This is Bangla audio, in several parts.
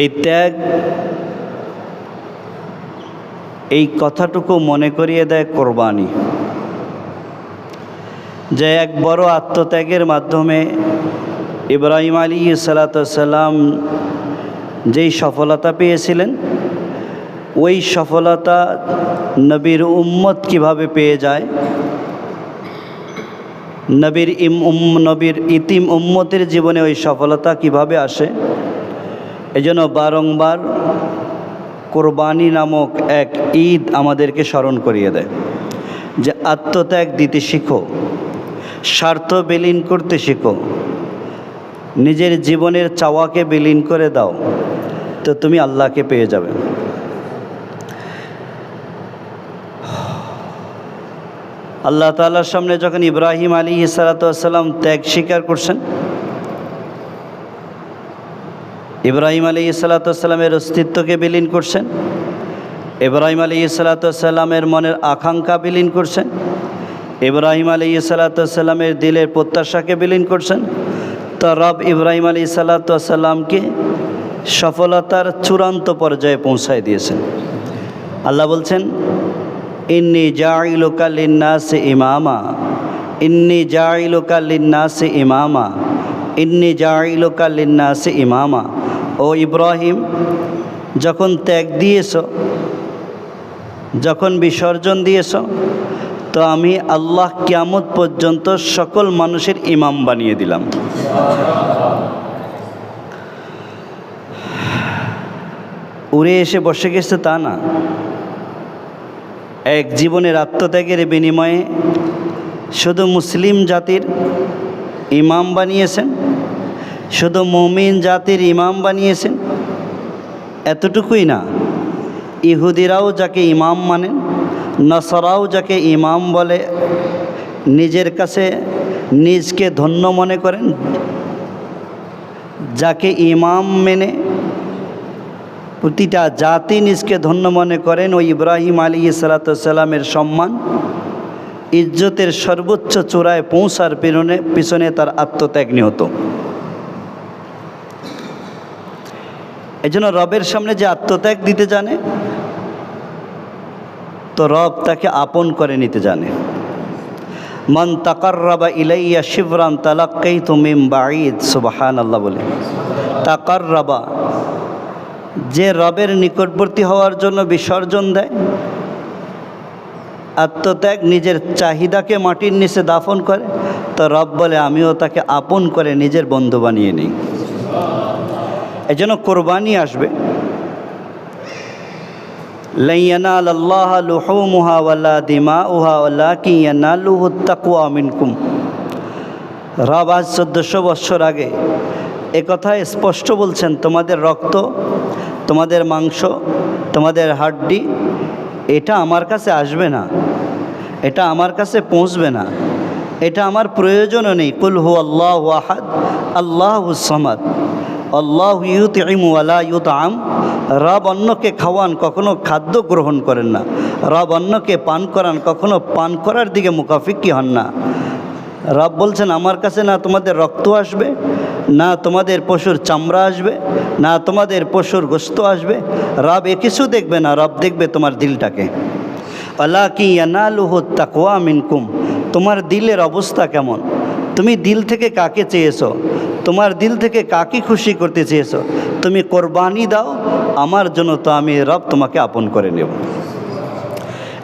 এই ত্যাগ, এই কথাটুকু মনে করিয়ে দেয় কোরবানি। যে এক বড় আত্মত্যাগের মাধ্যমে ইব্রাহিম আলী সালাতাম যেই সফলতা পেয়েছিলেন, ওই সফলতা নবীর উম্মত কীভাবে পেয়ে যায়? নবীর ইম উম, নবীর ইতিম উম্মতের জীবনে ওই সফলতা কীভাবে আসে? এজন্য বারংবার কোরবানি নামক এক ঈদ আমাদেরকে স্মরণ করিয়ে দেয় যে আত্মত্যাগ দিতে শিখো, স্বার্থ বিলীন করতে শিখো, নিজের জীবনের চাওয়াকে বিলীন করে দাও, তো তুমি আল্লাহকে পেয়ে যাবে। আল্লাহ তাল্লার সামনে যখন ইব্রাহিম আলী সালাতাম ত্যাগ স্বীকার করছেন ইব্রাহিম আলী সালাতামের অস্তিত্বকে বিলীন করছেন। ইব্রাহিম আলী সালাতামের মনের আকাঙ্ক্ষা বিলীন করছেন। ইব্রাহিম আলী সালাতামের দিলের প্রত্যাশাকে বিলীন করছেন। তো রব ইব্রাহিম আলী সালাতামকে সফলতার চূড়ান্ত পর্যায়ে পৌঁছায় দিয়েছেন। আল্লাহ বলছেন, ইন্নি জাইলুকা লিন্নাসে ইমামা, ইন্নি জাইলুকা লিন্নাসে ইমামা, ইন্নি জাইলুকা লিন্নাসে ইমামা। ও ইব্রাহিম, যখন ত্যাগ দিয়েছ, যখন বিসর্জন দিয়েছ, তো আমি আল্লাহ কিয়ামত পর্যন্ত সকল মানুষের ইমাম বানিয়ে দিলাম। উড়ে এসে বসে গেছে তা না। এক জীবনের আত্মত্যাগের বিনিময়ে শুধু মুসলিম জাতির ইমাম বানিয়েছেন। শুধু মমিন জাতির ইমাম বানিয়েছেন, এতটুকুই না, ইহুদিরাও যাকে ইমাম মানেন, নসরাও যাকে ইমাম বলে, নিজের কাছে নিজকে ধন্য মনে করেন, যাকে ইমাম মেনে প্রতিটা জাতি নিজকে ধন্য মনে করেন ওই ইব্রাহিম আলী সালাতামের সম্মান, ইজ্জতের সর্বোচ্চ চূড়ায় পৌঁছার পিছনে তার আত্মত্যাগ নিহত। এই জন্য রবের সামনে যে আত্মত্যাগ দিতে জানে, তো রব তাকে আপন করে নিতে জানে। মন তাকার্রাবা ইলাইয়া শিবরান তালাক্কাই তুমিম বাঈদ সুবাহান আল্লাহ বলে। তাকার্রাবা, যে রবের নিকটবর্তী হওয়ার জন্য বিসর্জন দেয়, আত্মত্যাগ নিজের চাহিদাকে মাটির নিচে দাফন করে, তো রব বলে, আমিও তাকে আপন করে নিজের বন্ধু বানিয়ে নিই। এই জন্য কোরবানি আসবে। আল্লাহ মিনকুম। আজ চোদ্দোশো বৎসর আগে একথা স্পষ্ট বলছেন, তোমাদের রক্ত, তোমাদের মাংস, তোমাদের হাড্ডি, এটা আমার কাছে আসবে না, এটা আমার কাছে পৌঁছবে না, এটা আমার প্রয়োজনও নেই। কুল হু আল্লাহ আহাদ, আল্লাহ সমাদ। আল্লাহ ইউত ইমু আলা ইউত আম রব অন্যকে খাওয়ান কখনো খাদ্য গ্রহণ করেন না। রব অন্যকে পান করান কখনো পান করার দিকে মুখাফিকি হন না। রব বলছেন, আমার কাছে না তোমাদের রক্ত আসবে, না তোমাদের পশুর চামড়া আসবে, না তোমাদের পশুর গোস্ত আসবে। রব এ কিছু দেখবে না, রব দেখবে তোমার দিলটাকে। আল্লাহ কি ইয়ানালুহ তাকওয়া মিনকুম? তোমার দিলের অবস্থা কেমন? তুমি দিল থেকে কাকে চেয়েছো? তোমার দিল থেকে কাকে খুশি করতে চেয়েছো? তুমি কোরবানি দাও, আমার জন্য তো আমি রব তোমাকে আপন করে নেব।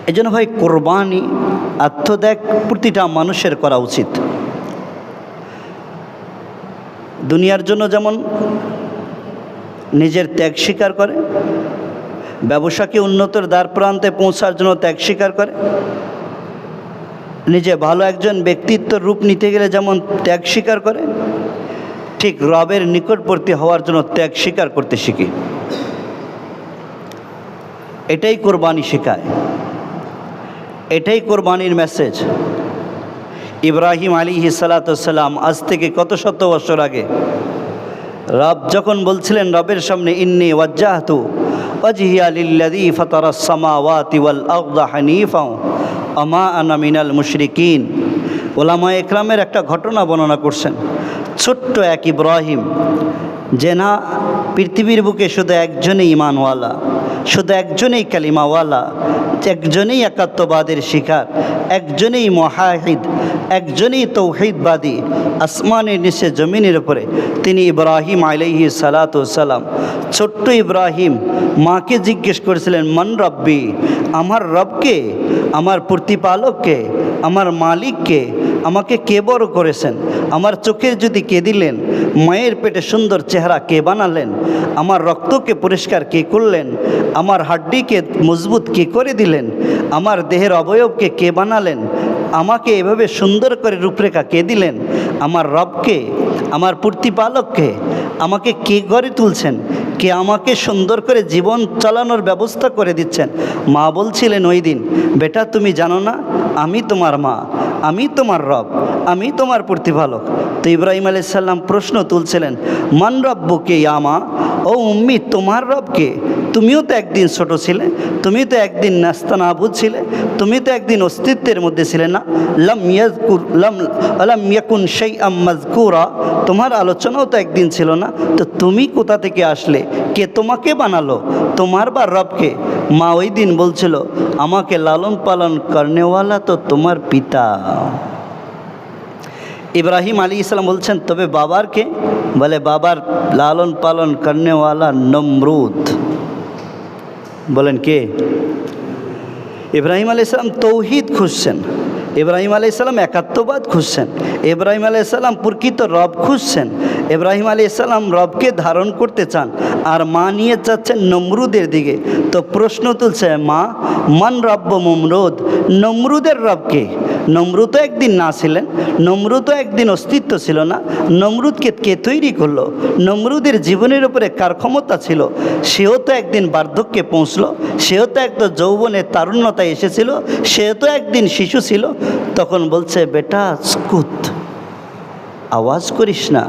এই জন্য ভাই, কোরবানি, আত্মত্যাগ প্রতিটা মানুষের করা উচিত। দুনিয়ার জন্য যেমন নিজের ত্যাগ স্বীকার করে, ব্যবসাকে উন্নতর দ্বার প্রান্তে পৌঁছার জন্য ত্যাগ স্বীকার করে নিজে ভালো একজন ব্যক্তিত্বর রূপ নিতে গেলে যেমন ত্যাগ স্বীকার করে, ঠিক রবের নিকটবর্তী হওয়ার জন্য ত্যাগ স্বীকার করতে শিখি। এটাই কোরবানি শেখায়। এটাই কোরবানির মেসেজ ইব্রাহিম আলী সালাতাম আজ থেকে কত শত বছর আগে রব যখন বলছিলেন রবের সামনে, ইন্নি ওয়াজ্জাহতু ওয়াজহিয়া লিল্লাযী ফাতারাস সামাওয়াতি ওয়াল আরদা হানিফা আমা আনা মিনাল মুশরিকিন। ওলামা একরামের একটা ঘটনা বর্ণনা করছেন। ছোট্ট এক ইব্রাহিম, যে না, পৃথিবীর বুকে শুধু একজনই ইমানওয়ালা শুধু একজনেই কালিমাওয়ালা, একজনেই একাত্মবাদের শিকার, একজনেই মহাহিদ, একজনেই তৌহিদবাদী, আসমানের নিচে জমিনের উপরে তিনি ইব্রাহিম সালাতু সালাম ছোট্ট ইব্রাহিম মাকে জিজ্ঞেস করেছিলেন, মন রব্বি? আমার রবকে, আমার প্রতিপালককে, আমার মালিককে আমাকে কে বড় করেছেন? আমার চোখে যদি কে দিলেন? মায়ের পেটে সুন্দর চেহারা কে বানালেন? আমার রক্তকে পরিষ্কার কে করলেন? আমার হাড্ডিকে মজবুত কে করে দিলেন? আমার দেহের অবয়বকে কে বানালেন? আমাকে এভাবে সুন্দর করে রূপরেখা কে দিলেন? আমার রবকে, আমার প্রতিপালককে আমাকে কে গড়ে তুলছেন? কে আমাকে সুন্দর করে জীবন চালানোর ব্যবস্থা করে দিচ্ছেন? মা বলছিলেন, ওই দিন, বেটা, তুমি জানো না, আমি তোমার মা, আমি তোমার রব, আমি তোমার প্রতিপালক। তো ইব্রাহিম আলাইসাল্লাম প্রশ্ন তুলছিলেন, মান রব্বকে আমা ও উম্মি, তোমার রবকে তুমিও তো একদিন ছোট ছিলে তুমি তো একদিন নাস্তা না ছিলে তুমি তো একদিন অস্তিত্বের মধ্যে ছিলে না। লম ইয়াজকুর, লম আলাম ইয়াকুন সেই আম্মাজকুরা তোমার আলোচনাও তো একদিন ছিল না। তো তুমি কোথা থেকে আসলে? কে তোমাকে বানালো? তোমার বা রবকে? মা ওই দিন বলছিল, আমাকে লালন পালন করনেওয়ালা তো তোমার পিতা। ইব্রাহিম আলী ইসলাম বলছেন, তবে বাবার কে? বলে, বাবার লালন পালন করনেওয়ালা নমরুদ। বলেন কে? ইব্রাহিম আলি ইসলাম তৌহিদ খুঁজছেন। ইব্রাহিম আলি ইসলাম একাত্মবাদ খুঁজছেন। ইব্রাহিম আলি ইসলাম প্রকৃত রব খুঁজছেন। ইব্রাহিম আলী ইসলাম রবকে ধারণ করতে চান আর মা নিয়ে চাচ্ছেন নমরুদের দিকে। তো প্রশ্ন তুলছে মা, মান রব্য মমরুদ, নমরুদের রবকে নমরুদও একদিন না ছিলেন, নমরুদও একদিন অস্তিত্ব ছিল না। নমরুদকে কে তৈরি করল? নমরুদের জীবনের উপরে কার ক্ষমতা ছিল? সেও তো একদিন বার্ধক্যে পৌঁছলো, সেও তো একদম যৌবনে তারুণ্যতায় এসেছিল, সেও তো একদিন শিশু ছিল। তখন বলছে, বেটা, স্কুত, আওয়াজ করিস না।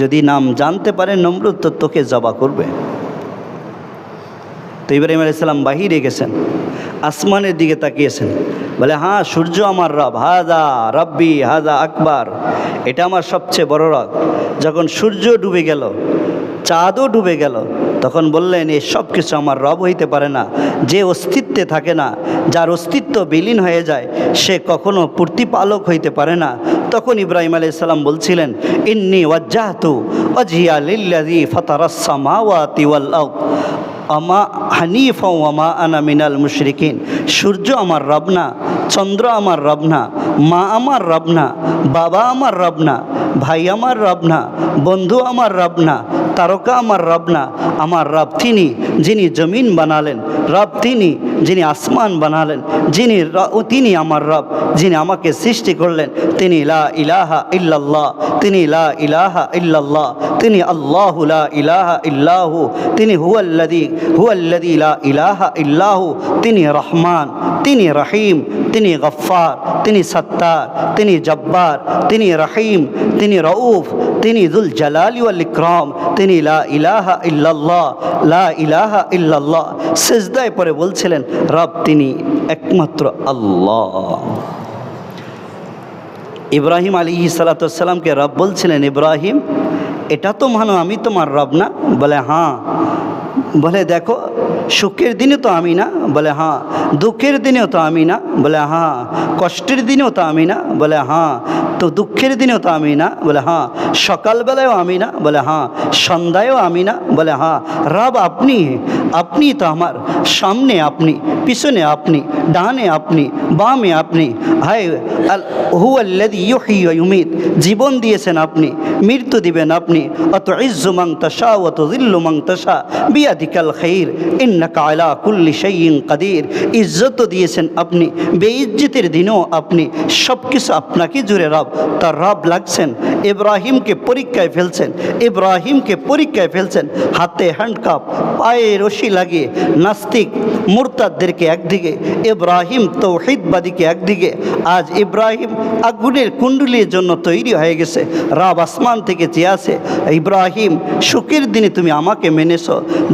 যদি নাম জানতে পারে নমরুদ, তো তোকে জবা করবে। তো ইব্রাহিম আলাইসাল্লাম বাহিরে গেছেন, আসমানের দিকে তাকিয়েছেন। বলে হ্যাঁ সূর্য আমার রব। হাজা রব্বি, হাজা আকবার। এটা আমার সবচেয়ে বড় রব। যখন সূর্য ডুবে গেল, চাঁদও ডুবে গেল, তখন বললেন এই সব কিছু আমার রব হইতে পারে না। যে অস্তিত্বে থাকে না, যার অস্তিত্ব বিলীন হয়ে যায়, সে কখনো প্রতিপালক হইতে পারে না। তখন ইব্রাহিম আলাইসাল্লাম বলছিলেন, ইন্নি ওয়াজ্জাহতু অজিয়া লিল্লাজি ফতারাসামাওয়াতি ওয়াল আমা হানিফ আমা আনা মিনাল মুশরিকিন। সূর্য আমার রব না, চন্দ্র আমার রব না, মা আমার রব না, বাবা আমার রব না, ভাই আমার রব না, বন্ধু আমার রব না, তারকা আমার রব না, আমার রব তিনি যিনি জমিন বানালেন, রব তিনি যিনি আসমান বানালেন, যিনি তিনি আমার রব, যিনি আমাকে সৃষ্টি করলেন, তিনি লা ইলাহা ইল্লাল্লাহ, তিনি লা ইলাহা ইল্লাল্লাহ, তিনি আল্লাহু লা ইলাহা ইল্লাহু, তিনি হুয়াল্লাদি হুয়াল্লাদি লা ইলাহা ইল্লাহু, তিনি রহমান, তিনি রহিম, তিনি গফ্ফার, তিনি সত্তার, তিনি জব্বার, তিনি রহিম, তিনি রউফ, তিনি দুল জালালি ওয়াল ইকরাম, তিনি লা ইলাহা ইল্লাল্লাহ, লা ইলাহা ইল্লাল্লাহ। সেজদায় পরে বলছিলেন রব তিনি একমাত্র আল্লাহ। ইব্রাহিম আলী সালাতামকে রব বলছিলেন ইব্রাহিম এটা তো মানো, আমি তোমার রব না। বলে হ্যাঁ। বলে, দেখো, সুখের দিনে তো আমি না। বলে হ্যাঁ। দুঃখের দিনেও তো আমি না। বলে হ্যাঁ। কষ্টের দিনেও তো আমি না। বলে হ্যাঁ। তো দুঃখের দিনেও তো আমি না। বলে হ্যাঁ। সকালবেলায়ও আমি না। বলে হ্যাঁ। সন্ধ্যায়ও আমি না। বলে হ্যাঁ। রব আপনি আপনি তো আমার সামনে আপনি, পিছনে আপনি, ডানে আপনি, বামে আপনি। হায় হুয়াল্লাদি ইউহি ইউমিত। জীবন দিয়েছেন আপনি, মৃত্যু দিবেন আপনি। অত ইজ্জু তশা অত জিল্লু মাং তশা, বিয়াদিকাল খৈর ইন্নাকা আলা কুল্লি শাইইন কাদির। ইজ্জত দিয়েছেন আপনি, বেইজ্জতের দিনেও আপনি সব কিছু আপনাকে জুড়ে রব, তার রব লাগছেন। ইব্রাহিমকে পরীক্ষায় ফেলছেন, ইব্রাহিমকে পরীক্ষায় ফেলছেন, হাতে হ্যান্ডকাপ পায়ে রশি লাগিয়ে, নাস্তিক, মুরতাদদেরকে একদিকে, ইব্রাহিম তৌহিদবাদীকে একদিকে। আজ ইব্রাহিম আগুনের কুণ্ডুলির জন্য তৈরি হয়ে গেছে, রাব আসমান থেকে চেয়ে আছে ইব্রাহিম, সুখের দিনে তুমি আমাকে মেনেছ,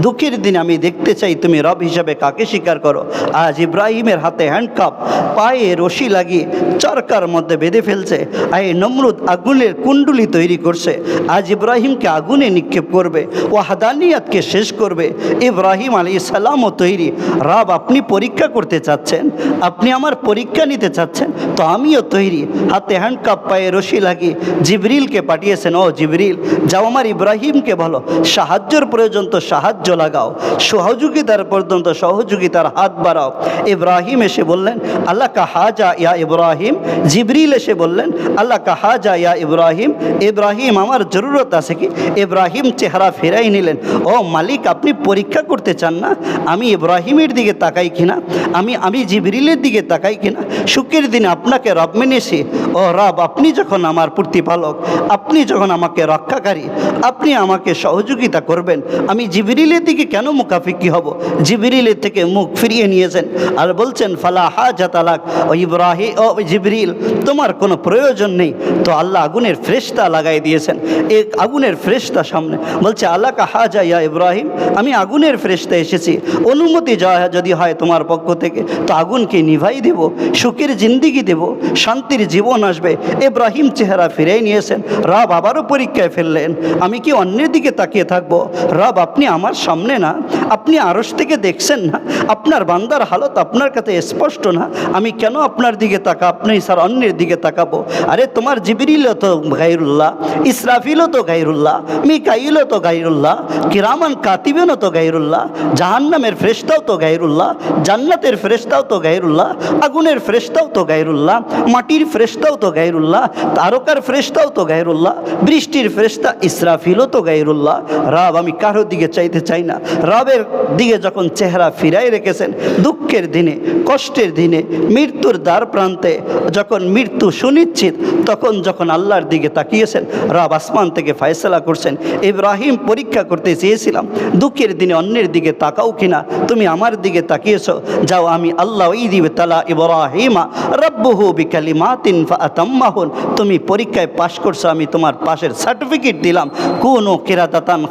দুঃখের দিনে আমি দেখতে চাই তুমি রব হিসাবে কাকে স্বীকার করো। আজ ইব্রাহিমের হাতে হ্যান্ডকাপ পায়ে রশি লাগিয়ে চরকার মধ্যে বেঁধে ফেলছে আর এই নমরুদ আগুনের কুণ্ডুলি তৈরি করছে। আজ ইব্রাহিমকে আগুনে নিক্ষেপ করবে ও হাদানিয়াতকে শেষ করবে। ইব্রাহিম আলী সালামও তৈরি। রাব, আপনি পরীক্ষা করতে চাচ্ছেন? আপনি আমার পরীক্ষা নিতে চাচ্ছেন? তো আমিও তৈরি। হাতে হ্যান্ডকাপ পায়ে রশি লাগিয়ে জিবরিলকে পাঠিয়েছেন, ও জিবরিল যাও আমার ইব্রাহিমকে বলো, সাহায্যের প্রয়োজন তো সাহায্য লাগাও, সহযোগিতার পর্যন্ত সহযোগিতার হাত বাড়াও। ইব্রাহিম এসে বললেন আল্লাহ কা হাজা ইয়া ইব্রাহিম? জিবরিল এসে বললেন আল্লাহ কা হাজা ইয়া ইব্রাহিম? ইব্রাহিম, আমার জরুরত আছে কি? ইব্রাহিম চেহারা ফেরাই নিলেন, ও মালিক, আপনি পরীক্ষা করতে চান না? আমি ইব্রাহিমের দিকে তাকাই কিনা? আমি আমি জিবরিলের দিকে তাকাই কিনা? সুখের দিনে আপনাকে রব মেনেছি। ও রব, আপনি যখন আমার প্রতিপালক, আপনি যখন আমাকে রক্ষাকারী আপনি আমাকে সহযোগিতা করবেন। আমি জিবরিলের দিকে কেন মুখাফিকি হব? জিবরিলের থেকে মুখ ফিরিয়ে নিয়েছেন। আর বলছেন, ফালা হাজা তালাক ও ইব্রাহি, ও জিবরিল, তোমার কোনো প্রয়োজন নেই। তো আল্লাহ আগুনের ফ্রেশতা লাগাই দিয়েছেন। এক আগুনের ফ্রেশতা সামনে বলছে আল্লাহ কা হাজা ইয়া ইব্রাহিম, আমি আগুনের ফ্রেশতা এসেছি। অনুমতি যা যদি হয় তোমার পক্ষ থেকে, তো আগুনকে নিভাই দেব, সুখের জিন্দিগি দেব, শান্তির জীবন আসবে। ইব্রাহিম চেহারা ফিরেই নিয়েছেন। রাব আবারও পরীক্ষায় ফেললেন। আমি কি অন্যের দিকে তাকিয়ে থাকব? রব, আপনি আমার সামনে না। আপনি আড়স থেকে দেখছেন না। আপনার বান্দার হালত আপনার কাছে স্পষ্ট না। আমি কেন আপনার দিকে তাকা? আপনি স্যার অন্যের দিকে তাকাবো? আরে, তোমার জিবিরিলও তো গাইরুল্লাহ ইসরাফিলও তো গাইরুল্লাহ মিকাইলও তো গাইরুল্লাহ কিরামান কাতিবেনও তো গাইরুল্লাহ জাহান্নামের ফ্রেশতাও তো গাইরুল্লাহ জান্নাতের ফ্রেশতাও তো গাইরুল্লাহ আগুনের ফ্রেশতাও তো গাইরুল্লাহ মাটির ফ্রেশতাও তো গাইরুল্লাহ তারকার ফ্রেশতাও তো গাইরুল্লাহ বৃষ্টির ফ্রেশতা ইসরাফিলও তো গাইরুল্লাহ। রাব আমি কারোর দিকে চাইতে চাই না। রবের দিকে যখন চেহারা ফিরাই রেখেছেন, দুঃখের দিনে, কষ্টের দিনে, মৃত্যুর দ্বার প্রান্তে, যখন মৃত্যু সুনিশ্চিত, তখন যখন আল্লাহর দিকে তাকিয়েছেন, রব আসমান থেকে ফয়সলা করছেন। ইব্রাহিম পরীক্ষা করতে চেয়েছিলাম, দুঃখের দিনে অন্যের দিকে তাকাও কিনা, তুমি আমার দিকে তাকিয়েছো, যাও আমি আল্লাহ ওই দিবে তালা ইব্রাহিমা, রব্বহু বিকালি মাতিন ফাতাম্মাহুন তুমি পরীক্ষায় পাশ করছ, আমি তোমার পাশের সার্টিফিকেট দিলাম, কোন কিরাতাতান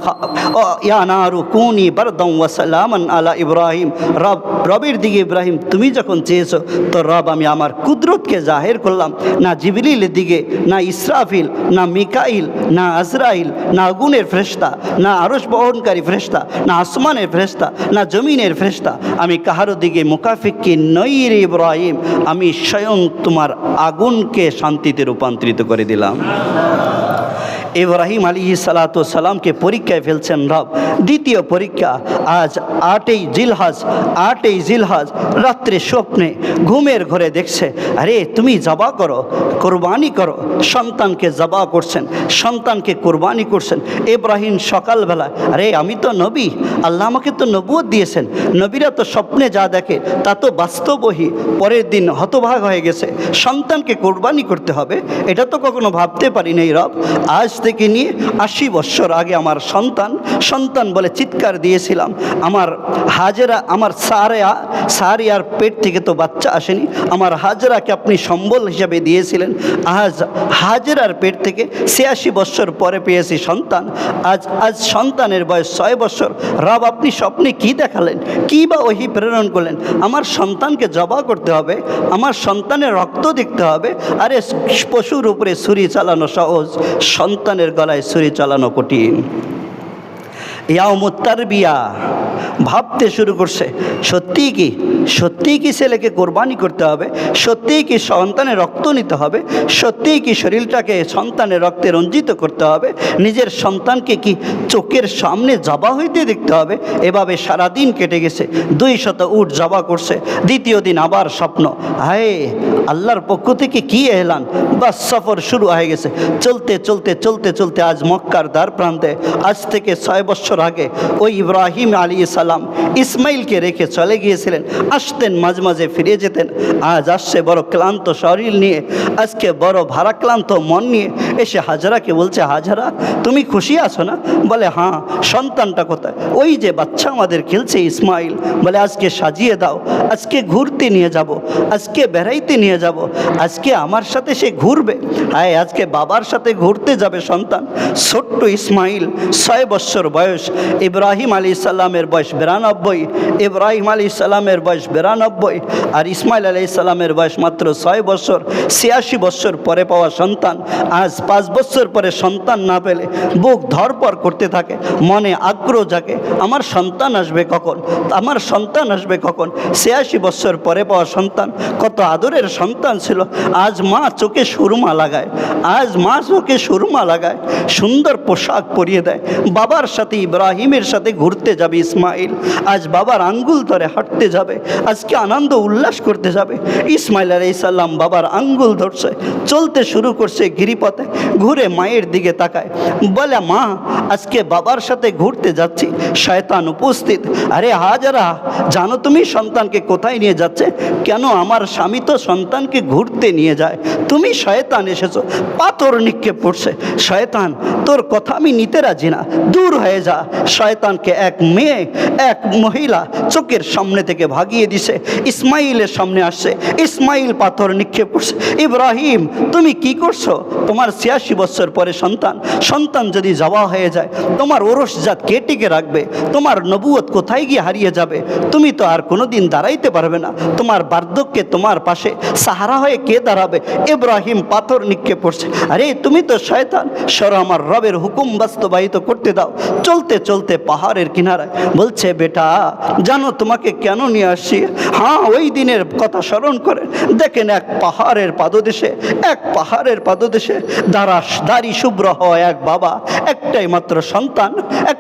ইয়ানারু কুনি বারদম ওয়াসালামান আলা ইব্রাহিম। রব, রবের দিকে ইব্রাহিম, তুমি যখন চেয়েছো, তো রব আমি আমার কুদরতকে জাহের করলাম। না জিবরিলের দিকে, না ইসরাফিল, না মিকাইল, না আজরাইল, না আগুনের ফ্রেস্তা না আরস বহনকারী ফ্রেস্তা না আসমানের ফ্রেস্তা না জমিনের ফ্রেস্তা আমি কাহারো দিকে মুকাফিককে নই রে ইব্রাহিম? আমি স্বয়ং তোমার আগুনকে শান্তিতে রূপান্তরিত করে দিলাম। ইব্রাহিম আলী সালাতামকে পরীক্ষায় ফেলছেন রব। দ্বিতীয় পরীক্ষা আজ আটই জিলহাজ আটই জিলহাজ, রাত্রে স্বপ্নে ঘুমের ঘরে দেখছে, আরে তুমি জবা করো, কোরবানি করো। সন্তানকে জবা করছেন, সন্তানকে কোরবানি করছেন। ইব্রাহিম সকালবেলা, আরে আমি তো নবী, আল্লাহ আমাকে তো নবুয় দিয়েছেন। নবীরা তো স্বপ্নে যা দেখে, তা তো বাস্তবই পরের দিন হতভাগ হয়ে গেছে। সন্তানকে কোরবানি করতে হবে, এটা তো কখনো ভাবতে পারি নাই রব। আজ থেকে নিয়ে আশি বৎসর আগে আমার সন্তান সন্তান বলে চিৎকার দিয়েছিলাম। আমার হাজেরা, আমার সারেয়া, সারিয়ার পেট থেকে তো বাচ্চা আসেনি। আমার হাজরাকে আপনি সম্বল হিসাবে দিয়েছিলেন। আজ হাজেরার পেট থেকে ছিয়াশি বৎসর পরে পেয়েছি সন্তান। আজ আজ সন্তানের বয়স ছয় বৎসর। রব, আপনি স্বপ্নে কি দেখালেন? কী বা ওহি প্রেরণ করলেন? আমার সন্তানকে জবা করতে হবে। আমার সন্তানের রক্ত দেখতে হবে। আরে, পশুর উপরে ছুরি চালানো সহজ। সন্তানের গলায় ছুরি চালানো কঠিন। ইয়ামুত্তার বিয়া ভাবতে শুরু করছে সত্যিই কি? সত্যিই কি ছেলেকে কোরবানি করতে হবে? সত্যিই কি সন্তানের রক্ত নিতে হবে? সত্যিই কি শরীরটাকে সন্তানের রক্তে রঞ্জিত করতে হবে? নিজের সন্তানকে কি চোখের সামনে জবা হইতে দেখতে হবে? এভাবে সারাদিন কেটে গেছে, দুই শত উঠ জবা করছে, দ্বিতীয় দিন আবার স্বপ্ন। হায়, আল্লাহর পক্ষ থেকে কি এলান? বাস, সফর শুরু হয়ে গেছে। চলতে চলতে চলতে চলতে আজ মক্কার দ্বার প্রান্তে আজ থেকে ছয় বছর আগে ওই ইব্রাহিম আলী সালাম ইসমাইলকে রেখে চলে গিয়েছিলেন, আসতেন, মাঝে মাঝে ফিরে যেতেন। আজ আসছে বড় ক্লান্ত শরীর নিয়ে, আজকে বড় ভারাক্লান্ত মন নিয়ে এসে হাজারাকে বলছে, হাজারা, তুমি খুশি আছো না? বলে হ্যাঁ সন্তানটা কোথায়? ওই যে বাচ্চা আমাদের খেলছে ইসমাইল। বলে, আজকে সাজিয়ে দাও, আজকে ঘুরতে নিয়ে যাব, আজকে বেড়াইতে নিয়ে যাব, আজকে আমার সাথে সে ঘুরবে। হ্যাঁ আজকে বাবার সাথে ঘুরতে যাবে সন্তান। ছোট্ট ইসমাইল, ছয় বৎসর বয়স ইব্রাহিম আলী সাল্লামের বয়স বিরানব্বই, ইব্রাহিম আলী সাল্লামের বয়স বিরানব্বই আর ইসমাইল আলী সাল্লামের বয়স মাত্র ছয় বছর, ছিয়াশি বছর পরে পাওয়া সন্তান। আজ পাঁচ বছর পরে সন্তান না পেলে বুক ধরপর করতে থাকে, মনে আগ্রহ জাগে, আমার সন্তান আসবে কখন? আমার সন্তান আসবে কখন? ছিয়াশি বছর পরে পাওয়া সন্তান, কত আদরের সন্তান ছিল, আজ মা চোখে সুরমা লাগায়, আজ মা চোখে সুরমা লাগায়, সুন্দর পোশাক পরিয়ে দেয়, বাবার সাথে ইব্রাহিমের সাথে ঘুরতে যাবে ইসমাইল। আজ বাবার আঙ্গুল ধরে হাঁটতে যাবে। আজকে আনন্দ উল্লাস করতে যাবে। ইসমাইল আলাই সাল্লাম বাবার আঙ্গুল ধরছে। চলতে শুরু করছে গিরিপথে। ঘুরে মায়ের দিকে তাকায়। বলে, মা, আজকে বাবার সাথে ঘুরতে যাচ্ছি। শয়তান উপস্থিত। আরে হাজারা, জানো তুমি সন্তানকে কোথায় নিয়ে যাচ্ছে? কেন আমার স্বামী তো সন্তানকে ঘুরতে নিয়ে যায়? তুমি শয়তান এসেছ। পাথর নিক্ষেপ পড়ছে শয়তান, তোর কথা আমি নিতে রাজি না। দূর হয়ে যা। শয়তানকে এক মেয়ে, এক মহিলা চোখের সামনে থেকে ভাগিয়ে দিছে, ইসমাইলের সামনে আসছে, ইসমাইল পাথর নিক্ষেপ করছে। ইব্রাহিম, তুমি কি করছ? তোমার ছিয়াশি বছর পরে সন্তান সন্তান যদি যাওয়া হয়ে যায়, তোমার ওরস জাত কে টিকে রাখবে? তোমার নবুয়ত কোথায় গিয়ে হারিয়ে যাবে? তুমি তো আর কোনোদিন দাঁড়াইতে পারবে না। তোমার বার্ধক্যে তোমার পাশে সাহারা হয়ে কে দাঁড়াবে? ইব্রাহিম পাথর নিক্ষেপ করছে। আরে, তুমি তো শয়তান। সর আমার রবের হুকুম বাস্তবায়িত করতে দাও। চলতে চলতে চলতে পাহাড়ের কিনারায় বলছে, বেটা, জানো তোমাকে কেন নিয়ে আসছি? হ্যাঁ ওই দিনের কথা স্মরণ করে। দেখেন এক পাহাড়ের পাদদেশে, এক পাহাড়ের পাদদেশে দাঁড়া দাঁড়ি শুভ্র হয় এক বাবা, একটাই মাত্র সন্তান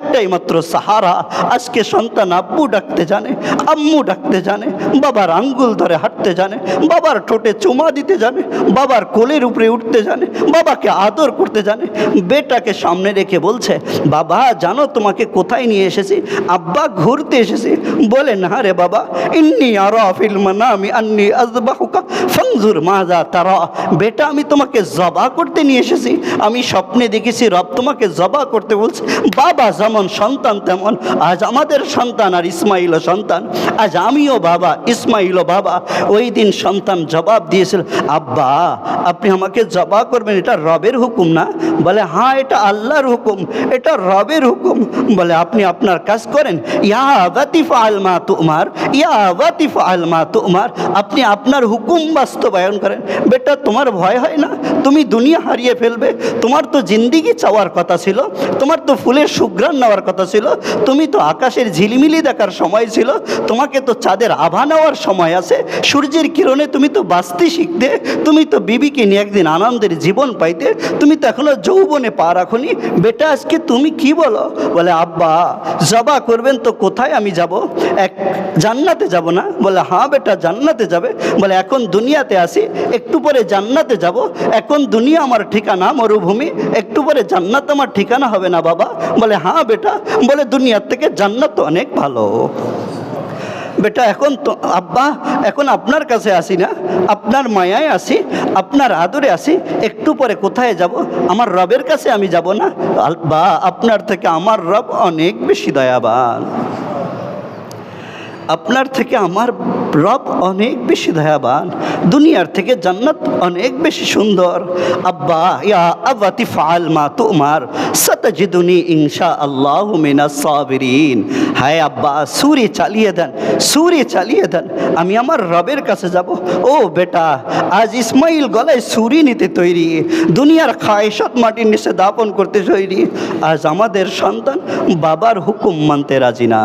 একটাই মাত্র সাহারা। আজকে সন্তান আব্বু ডাকতে জানে, আম্মু ডাকতে জানে, বাবার আঙ্গুল ধরে হাঁটতে জানে, বাবার ঠোঁটে চুমা দিতে জানে, বাবার কোলের উপরে উঠতে জানে, বাবাকে আদর করতে জানে, বেটাকে সামনে রেখে বলছে, বাবা, জানো তোমাকে কোথায় নিয়ে এসেছি? আব্বা ঘুরতে এসেছি। বলে, না রে বাবা, ইন্নি আরা মানামি আন্নি আজবাহুকা ফংজুর মাজা তারা। বেটা, আমি তোমাকে জবা করতে নিয়ে এসেছি। আমি স্বপ্নে দেখেছি, রব তোমাকে জবা করতে বলছে। বাবা যেমন সন্তান, তেমন আজ আমাদের সন্তান আর ইসমাইলও সন্তান। আজ আমিও বাবা ইসমাইলও বাবা। ওই দিন সন্তান জবাব দিয়েছিল, আব্বা, আপনি আমাকে জবা করবেন, এটা রবের হুকুম না। বলে হ্যাঁ এটা আল্লাহর হুকুম, এটা রবের হুকুম। বলে, আপনি আপনার কাজ করেন, ইয়া ওয়াতিফা আলমা তুমার, ইয়া ওয়াতিফা আলমা তুমার, আপনি আপনার হুকুম বাস্তবায়ন করেন। বেটা, তোমার ভয় হয় না? তুমি দুনিয়া হারিয়ে ফেলবে। তোমার তো জিন্দিগি চাওয়ার কথা ছিল, তোমার তো ফুলের সুঘ্রাণ নেওয়ার কথা ছিল, তুমি তো আকাশের ঝিলিমিলি দেখার সময় ছিল, তোমাকে তো চাঁদের আভা নেওয়ার সময় আছে, সূর্যের কিরণে তুমি তো বাঁচতে শিখতে, তুমি তো বিবিকে নিয়ে একদিন আনন্দের জীবন পাইতে, তুমি তো এখনও যৌবনে পা রাখনি। বেটা, আজকে তুমি কি বলো? বলে, আব্বা, জবা করবেন তো কোথায় আমি যাব? এক জান্নাতে যাব না? বলে হ্যাঁ বেটা, জান্নাতে যাবে। বলে, এখন দুনিয়াতে আসি একটু পরে জান্নাতে যাব। এখন দুনিয়া আমার ঠিকানা, মরুভূমি, একটু পরে জান্নাত আমার ঠিকানা হবে না বাবা। বলে হ্যাঁ বেটা বলে দুনিয়ার থেকে জান্নাত অনেক ভালো। বেটা, এখন তো, আব্বা, এখন আপনার কাছে আসি না, আপনার মায়ায় আসি, আপনার আদরে আসি, একটু পরে কোথায় যাব? আমার রবের কাছে আমি যাব না? আব্বা আপনার থেকে আমার রব অনেক বেশি দয়াবান। আপনার থেকে আমার রব অনেক বেশি দয়াবান। দুনিয়ার থেকে জান্নাত অনেক বেশি সুন্দর। আব্বা, ইয়া আবাতি ফাল মা তোমার, সতজিদুনি ইনশা আল্লাহ মিনা সাবিরিন। হায় আব্বা, সুরে চালিয়ে দেন, সুরে চালিয়ে দেন। আমি আমার রবের কাছে যাব। ও বেটা, আজ ইসমাইল গলায় সুরি নিতে তৈরি। দুনিয়ার খায়সত মাটির নিচে দাপন করতে তৈরি। আজ আমাদের সন্তান বাবার হুকুম মানতে রাজি না।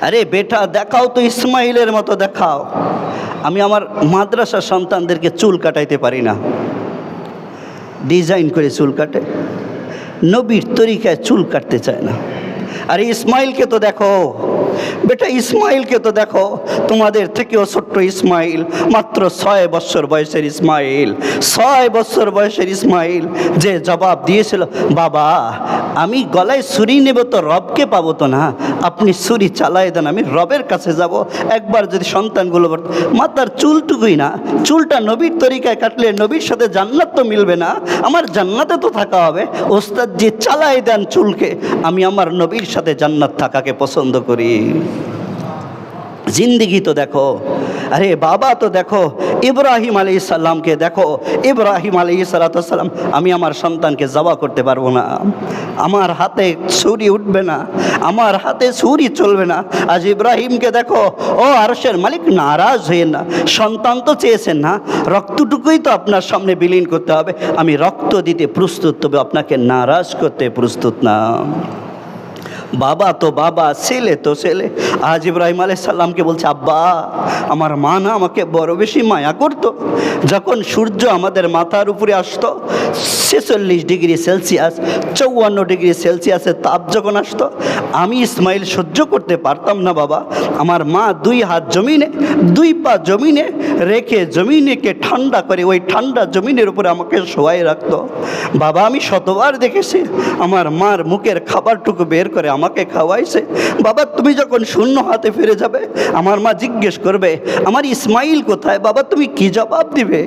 আরে বেটা, দেখাও তো ইসমাইলের মতো দেখাও। আমি আমার মাদ্রাসা সন্তানদেরকে চুল কাটাইতে পারি না। ডিজাইন করে চুল কাটে। নবীর তরিকায় চুল কাটতে চায় না। আরে ইসমাইলকে তো দেখো। বেটা ইসমাইলকে তো দেখো, তোমাদের থেকেও ছোট্ট ইসমাইল, মাত্র ছয় বছর বয়সের ইসমাইল, ছয় বছর বয়সের ইসমাইল যে জবাব দিয়েছিল, বাবা, আমি গলায় ছুরি নেব তো রবকে পাবো তো না, আপনি ছুরি চালাই দেন, আমি রবের কাছে যাব। একবার যদি সন্তানগুলো মাতার চুলটুকুই না, চুলটা নবীর তরিকায় কাটলে নবীর সাথে জান্নাত তো মিলবে না, আমার জান্নাতে তো থাকা হবে, ওস্তাদ যে চালাই দেন চুলকে, আমি আমার নবীর সাথে জান্নাত থাকাকে পছন্দ করি। জিন্দিগি তো দেখো, আরে বাবা তো দেখো, ইব্রাহিম আলী সাল্লামকে দেখো, ইব্রাহিম আলী সালাতাম আমি আমার সন্তানকে জবা করতে পারব না। আমার হাতে ছুরি উঠবে না, আমার হাতে ছুরি চলবে না। আজ ইব্রাহিমকে দেখো, ও আরশের মালিক, নারাজ হয়ে না, সন্তান তো চেয়েছেন না, রক্তটুকুই তো আপনার সামনে বিলীন করতে হবে। আমি রক্ত দিতে প্রস্তুত, তবে আপনাকে নারাজ করতে প্রস্তুত না। বাবা তো বাবা, ছেলে তো ছেলে। আজ ইব্রাহিম আলাই সাল্লামকে বলছে, আব্বা, আমার মা না আমাকে বড় বেশি মায়া করতো। যখন সূর্য আমাদের মাথার উপরে আসতো, ছেচল্লিশ ডিগ্রি সেলসিয়াস, চৌয়ান্ন ডিগ্রি সেলসিয়াসের তাপ যখন আসতো, আমি ইসমাইল সহ্য করতে পারতাম না, বাবা। আমার মা দুই হাত জমিনে, দুই পা জমিনে রেখে জমিনেকে ঠান্ডা করে ওই ঠান্ডা জমিনের উপরে আমাকে শোয়াই রাখতো। বাবা, আমি শতবার দেখেছি, আমার মার মুখের খাবারটুকু বের করে আমাকে খাওয়াইছে। বাবা, তুমি যখন শূন্য হাতে ফিরে যাবে, আমার মা জিজ্ঞেস করবে, আমার ইসমাইল কোথায়? বাবা, তুমি কি জবাব দিবে?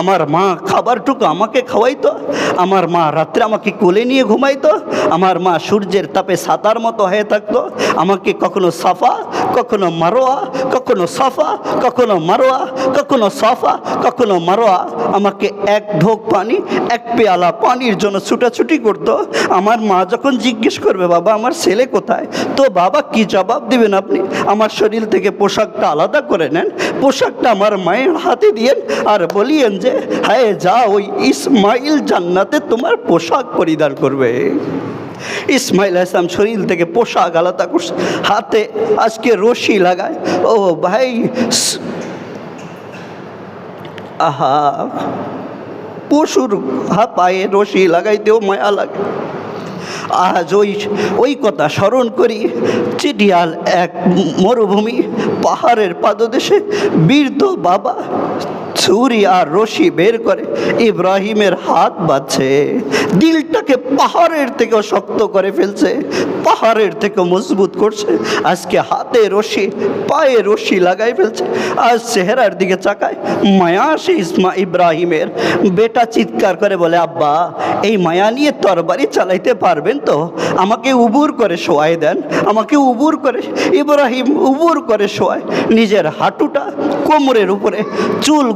আমার মা খাবারটুকু আমাকে খাওয়াইতো, আমার মা রাত্রে আমাকে কোলে নিয়ে ঘুমাইতো, আমার মা সূর্যের তাপে সাতার মতো হয়ে থাকতো, আমাকে কখনো সাফা, কখনো মারোয়া, কখনো সাফা, কখনো মারোয়া, কখনো সাফা, কখনো মারোয়া, আমাকে এক ঢোক পানি, এক পেয়ালা পানির জন্য ছুটাছুটি করতো। আমার মা যখন জিজ্ঞেস করবে, বাবা, আমার ছেলে কোথায়? তো বাবা, কি জবাব দিবেন আপনি? আমার শরীর থেকে পোশাকটা আলাদা করে নেন, পোশাকটা আমার মায়ের হাতে দিয়েন, আর বলিয়েন যে হ্যাঁ যা ওই ইসমাইল জান্নাতে তোমার পোশাক পরিধান করবে। ইসমাইল ইসলাম শরীর থেকে পোশাক আলাদা করছে, হাতে আজকে রশি লাগায়। ও ভাই আহা, পশুর হা পায়ে রশি লাগাইতেও মায়া লাগে। আজ ওই ওই কথা স্মরণ করি চিডিয়াল এক মরুভূমি, পাহাড়ের পাদদেশে বীরদ বাবা ছুরি আর রশি বের করে ইব্রাহিমের হাত বাঁধছে। দিলটাকে পাহাড়ের থেকেও শক্ত করে ফেলছে, পাহাড়ের থেকে মজবুত করছে। আজকে হাতে রশি, পায়ে রশি লাগাই ফেলছে। আজ চেহারার দিকে চাকায় মায়া আসে ইসমা ইব্রাহিমের। বেটা চিৎকার করে বলে, আব্বা, এই মায়া নিয়ে তরবারি চালাইতে পারবেন তো? আমাকে উবুর করে শোয়াই দেন, আমাকে উবুর করে, ইব্রাহিম উবুর করে শোয়ায়। নিজের হাঁটুটা কোমরের উপরে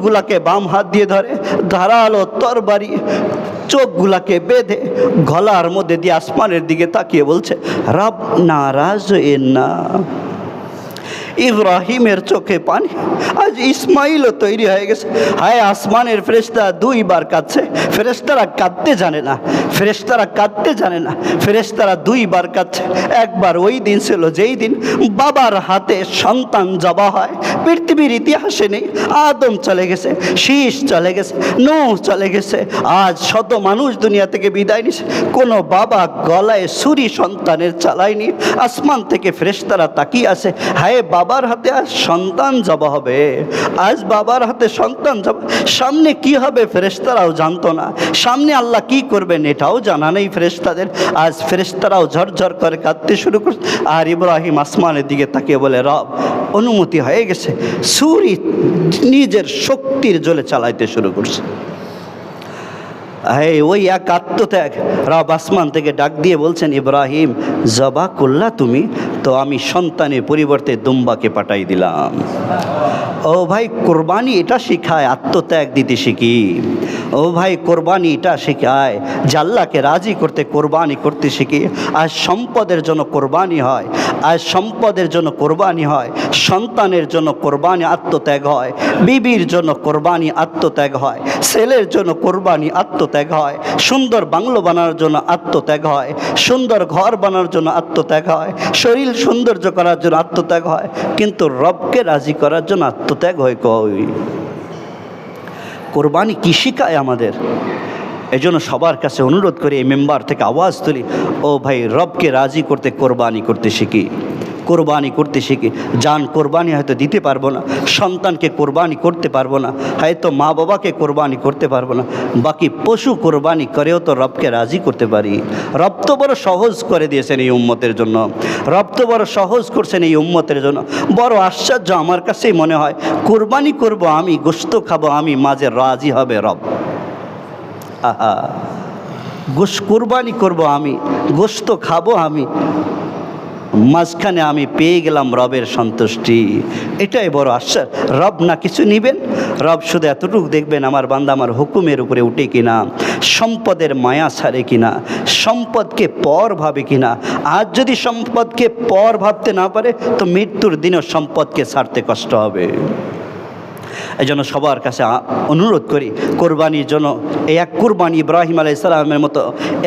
চুলগুলাকে বাম হাত দিয়ে ধরে, ধারালো তরবারি চোখগুলাকে বেঁধে গলার মধ্যে দিয়ে আসমানের দিকে তাকিয়ে বলছে, রব নারাজ এ না। ইব্রাহিমের চোখে পানি। আজ ইসমাইলও তৈরি হয়ে গেছে। হায়, আসমানের ফেরেস্তা দুইবার কাঁদছে। ফেরেস্তারা কাঁদতে জানে না। ফেরেস্তারা কাঁদতে জানে না। ফেরেস্তারা দুইবার কাঁদছে। একবার ওই দিন ছিল যেই দিন বাবার হাতে সন্তান জবা হয়। পৃথিবীর ইতিহাসে নেই। আদম চলে গেছে, শীষ চলে গেছে, নূহ চলে গেছে। আজ শত মানুষ দুনিয়া থেকে বিদায় নিছে। কোনো বাবা গলায় ছুরি সন্তানের চালায়নি। আসমান থেকে ফেরেশতারা তাকিয়ে আছে। হায় বাবার হাতে আজ সন্তান জবা হবে। আজ বাবার হাতে সন্তান জবা সামনে কি হবে ফেরেশতারাও জানতো না। সামনে আল্লাহ কি করবেন এটাও জানা নেই ফেরেশতাদের। আজ ফেরেশতারাও ঝরঝর করে কাঁদতে শুরু করছে। আর ইব্রাহিম আসমানের দিকে তাকিয়ে বলে, রব, অনুমতি হয়ে গেছে। সুরি নিজের শক্তির জলে চালাইতে শুরু করছে। এই ওই এক আত্মত্যাগ। রব আসমান থেকে ডাক দিয়ে বলছেন, ইব্রাহিম, জবা করলা তুমি? তো আমি সন্তানের পরিবর্তে দুম্বাকে পাঠাই দিলাম। ও ভাই, কোরবানি এটা শিখায়, আত্মত্যাগ দিতে শিখি। ও ভাই, কোরবানি এটা শেখায়, যে আল্লাহকে রাজি করতে কোরবানি করতে শিখি। আর সম্পদের জন্য কোরবানি হয়, আজ সম্পদের জন্য কোরবানি হয়, সন্তানের জন্য কোরবানি আত্মত্যাগ হয়, বিবির জন্য কোরবানি আত্মত্যাগ হয়, ছেলের জন্য কোরবানি আত্মত্যাগ হয়। সুন্দর বাংলো বানানোর জন্য আত্মত্যাগ হয়। সুন্দর ঘর বানানোর জন্য আত্মত্যাগ হয়। শরীর সৌন্দর্য করার জন্য আত্মত্যাগ হয়। কিন্তু রবকে রাজি করার জন্য আত্মত্যাগ হয় কই? কোরবানি কি শিখায় আমাদের? এজন্য সবার কাছে অনুরোধ করি, এই মেম্বার থেকে আওয়াজ তুলি। ও ভাই, রবকে রাজি করতে কোরবানি করতে শিখি। কোরবানি করতে শিখি। যান কোরবানি হয়তো দিতে পারব না, সন্তানকে কোরবানি করতে পারব না, হয়তো মা বাবাকে কোরবানি করতে পারব না, বাকি পশু কোরবানি করেও তো রবকে রাজি করতে পারি। রব তো বড় সহজ করে দিয়েছেন এই উম্মতের জন্য। রব তো বড় সহজ করছেন এই উম্মতের জন্য। বড় আশ্চর্য আমার কাছেই মনে হয়, কোরবানি করব আমি গোস্ত খাব আমি, মাঝে রাজি হবে রব। আহা গোস কোরবানি করব আমি গোস্ত খাব আমি মাঝখানে আমি পেয়ে গেলাম রবের সন্তুষ্টি। এটাই বড় আশ্বাস রব না কিছু নিবেন? রব শুধু এতটুকু দেখবেন আমার বান্দা আমার হুকুমের উপরে উঠে কিনা, সম্পদের মায়া ছাড়ে কিনা, সম্পদকে পর ভাবে কিনা। আজ যদি সম্পদকে পর ভাবতে না পারে, তো মৃত্যুর দিনও সম্পদকে ছাড়তে কষ্ট হবে। এই জন্য সবার কাছে অনুরোধ করি, কোরবানির জন্য। এই এক কোরবানি ইব্রাহিম আলাইসালামের মতো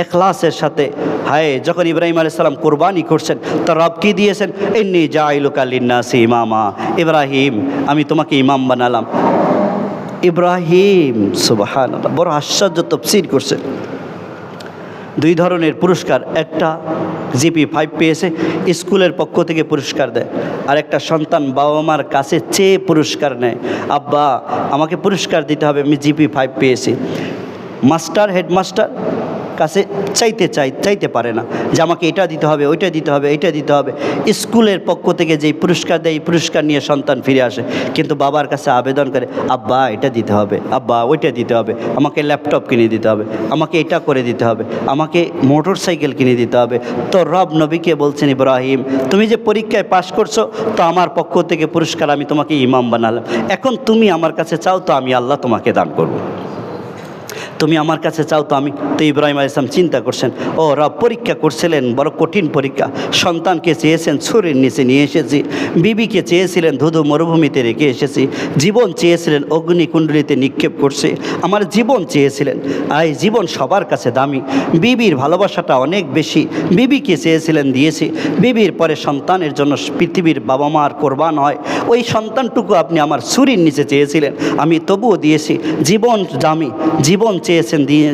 এখলাসের সাথে, হায়, যখন ইব্রাহিম আলাইসালাম কোরবানি করছেন, তার রব কী দিয়েছেন? এমনি জাইলুকালিন্নাসি ইমামা। ইব্রাহিম, আমি তোমাকে ইমাম বানালাম। ইব্রাহিম সুবাহান বড় আশ্চর্য তফসির করছে। দুই ধরনের পুরস্কার, একটা জিপি ফাইভ পেয়েছে, স্কুলের পক্ষ থেকে পুরস্কার দেয় আর একটা সন্তান বাবা মার কাছে চেয়ে পুরস্কার নেয়, আব্বা, আমাকে পুরস্কার দিতে হবে, আমি জিপি ফাইভ পেয়েছি। মাস্টার, হেডমাস্টার কাছে চাইতে চাই, চাইতে পারে না যে আমাকে এটা দিতে হবে, ওইটা দিতে হবে এটা দিতে হবে। স্কুলের পক্ষ থেকে যেই পুরস্কার দেয়, এই পুরস্কার নিয়ে সন্তান ফিরে আসে। কিন্তু বাবার কাছে আবেদন করে, আব্বা, এটা দিতে হবে, আব্বা, ওইটা দিতে হবে, আমাকে ল্যাপটপ কিনে দিতে হবে, আমাকে এটা করে দিতে হবে, আমাকে মোটর সাইকেল কিনে দিতে হবে। তো রব নবীকে বলছেন, ইব্রাহিম, তুমি যে পরীক্ষায় পাশ করছ, তো আমার পক্ষ থেকে পুরস্কার আমি তোমাকে ইমাম বানালাম। এখন তুমি আমার কাছে চাও, তো আমি আল্লাহ তোমাকে দান করব। তুমি আমার কাছে চাও তো আমি তো ইব্রাহিম ইসলাম চিন্তা করছেন। ও রব, পরীক্ষা করছিলেন, বড় কঠিন পরীক্ষা। সন্তানকে চেয়েছেন, ছুরির নিচে নিয়ে এসেছি। বিবিকে চেয়েছিলেন, ধুধু মরুভূমিতে রেখে এসেছি। জীবন চেয়েছিলেন, অগ্নিকুণ্ডলিতে নিক্ষেপ করছে। আমার জীবন চেয়েছিলেন। আই, জীবন সবার কাছে দামি। বিবির ভালোবাসাটা অনেক বেশি। বিবিকে চেয়েছিলেন, দিয়েছি। বিবির পরে সন্তানের জন্য পৃথিবীর বাবা মার কোরবান হয়। ওই সন্তানটুকু আপনি আমার ছুরির নিচে চেয়েছিলেন। আমি তবুও দিয়েছি। জীবন দামি। জীবন চেয়েছেন, দিয়ে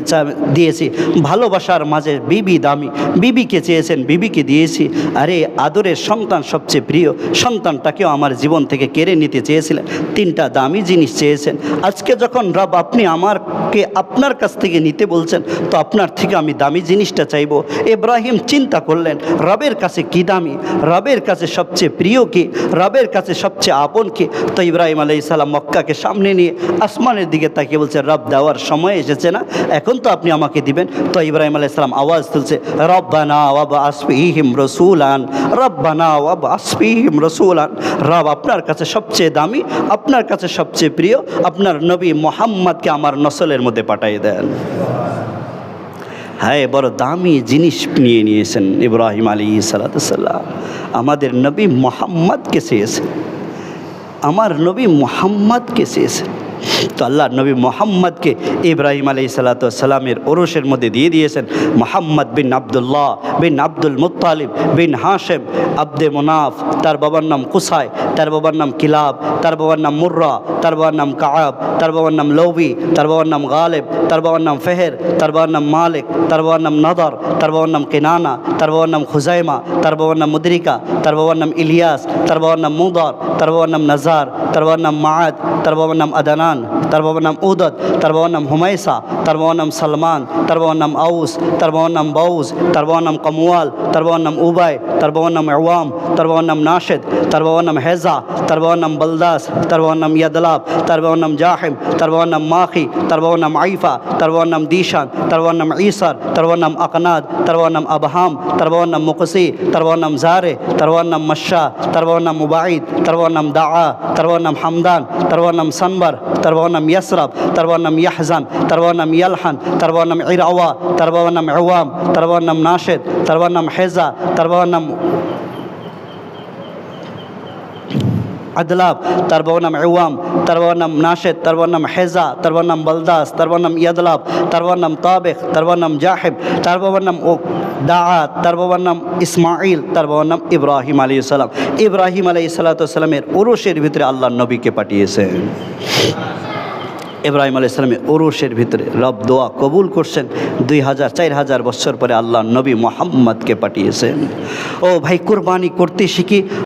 দিয়েছি। ভালোবাসার মাঝে বিবি দামি। বিবিকে চেয়েছেন, বিবিকে দিয়েছি। আরে, আদরের সন্তান সবচেয়ে প্রিয়। সন্তানটাকেও আমার জীবন থেকে কেড়ে নিতে চেয়েছিলেন। তিনটা দামি জিনিস চেয়েছেন। আজকে যখন রব আপনি আমারকে আপনার কাছ থেকে নিতে বলছেন, তো আপনার থেকে আমি দামি জিনিসটা চাইব। ইব্রাহিম চিন্তা করলেন, রবের কাছে কি দামি? রবের কাছে সবচেয়ে প্রিয় কি? রবের কাছে সবচেয়ে আপন কি? তো ইব্রাহিম আলাই মক্কাকে সামনে নিয়ে আসমানের দিকে তাকিয়ে বলছে, রব, দেওয়ার সময় এসেছে। না, এখন তো আপনি আমাকে দিবেন। তো ইব্রাহিম আলাই সালাম আওয়াজ তুলছে, রব্বানা ওয়াব আসফিহিম রসুলান, রব্বানা ওয়াব আসফিহিম রসুলান। রব আপনার কাছে সবচেয়ে দামি, আপনার কাছে সবচেয়ে প্রিয়, আপনার নবী মোহাম্মদকে আমার নসলের মধ্যে পাঠিয়ে দেন। হ্যাঁ বড় দামি জিনিস নিয়ে নিয়েছেন ইব্রাহিম আলী সালাতাম আমাদের নবী মোহাম্মদকে চেয়েছেন। আমার নবী মোহাম্মদকে চেয়েছেন। তো আল্লাহ নবী মোহাম্মদকে ইব্রাহিম আলী সালাতামের ওরসের মধ্যে দিয়ে দিয়েছেন মোহাম্মদ বিন আবদুল্লাহ বিন আব্দুল মুতালিব বিন হাশেম আব্দে মোনাফ তার বাবার নাম কুসাই তার বাবার নাম কিলাব তার বাবার নাম মুর্রা তার বাবার নাম কায়াব তার বাবার নাম লৌবি তার বাবার নাম গালেব তার বাবার নাম ফেহের তার বাবার নাম মালিক তার বাবার নাম নদর তার বাবার নাম কেনানা তার বাবার নাম খুজাইমা তার বাবার নাম মুদরিকা তার বাবার নাম ইলিয়াস তার বাবার নাম মুদর তার বাবার নাম নাজার তার বাবার নাম মায়াদ তার বাবার নাম আদানান তার বাবার নাম উদত তার বাবার নাম হুমাইসা তার বাবার নাম সালমান তার বাবার নাম আউস তার বাবার নাম বাউস তার বাবার নাম কমওয়াল তার বাবার নাম উবাই তার বাবার নাম আওয়াম তার বাবার নাম নাশেদ তার বাবার নাম হেজা তার বাবার নাম বলদাস তার বাবার নাম ইয়াদলাব তার বাবার নাম জাহিম তার বাবার নাম মাখি তার বাবার নাম আইফা তার বাবার নাম দিশান তার বাবার নাম ঈসার তার বাবার নাম আকনাদ তার বাবার নাম আবহাম তার বাবার নাম মুকসি তার বাবার নাম জারে তার বাবার নাম মশা তার বাবার নাম মুবাইদ তার বাবার নাম দা তার বাবার নাম হামদান তার বাবার নাম সানবার তার বাবার নাম ইয়াসরাব তার বাবার নাম ইয়াহজান তার বাবার নাম ইয়ালহান তার বাবার নাম ইরাওয়া তার বাবার নাম আওয়াম তার বাবার নাম নাশেদ তার বাবার নাম হেজা তার বাবার নাম আদলাব তার বাবার নাম এওয়াম তার বাবার নাম নাশেদ তার বাবার নাম হেজা তার বাবার নাম বলদাস তার বাবার নাম ইয়াদলাব তার বাবার নাম তাবেক তার বাবার নাম জাহেব তার বাবার নাম ও দাআত তার বাবার নাম ইসমাইল তার বাবার নাম ইব্রাহিম আলী সালাম ইব্রাহিম আলী সালাতামের ওরসের ভিতরে আল্লাহ নবীকে পাঠিয়েছেন ইব্রাহিম আলাইহিস সালামের ওরসের ভিতরে রব দোয়া কবুল করছেন দুই হাজার চার হাজার বছর পরে আল্লাহ নবী মোহাম্মদকে পাঠিয়েছেন ও ভাই কোরবানি করতে শিখি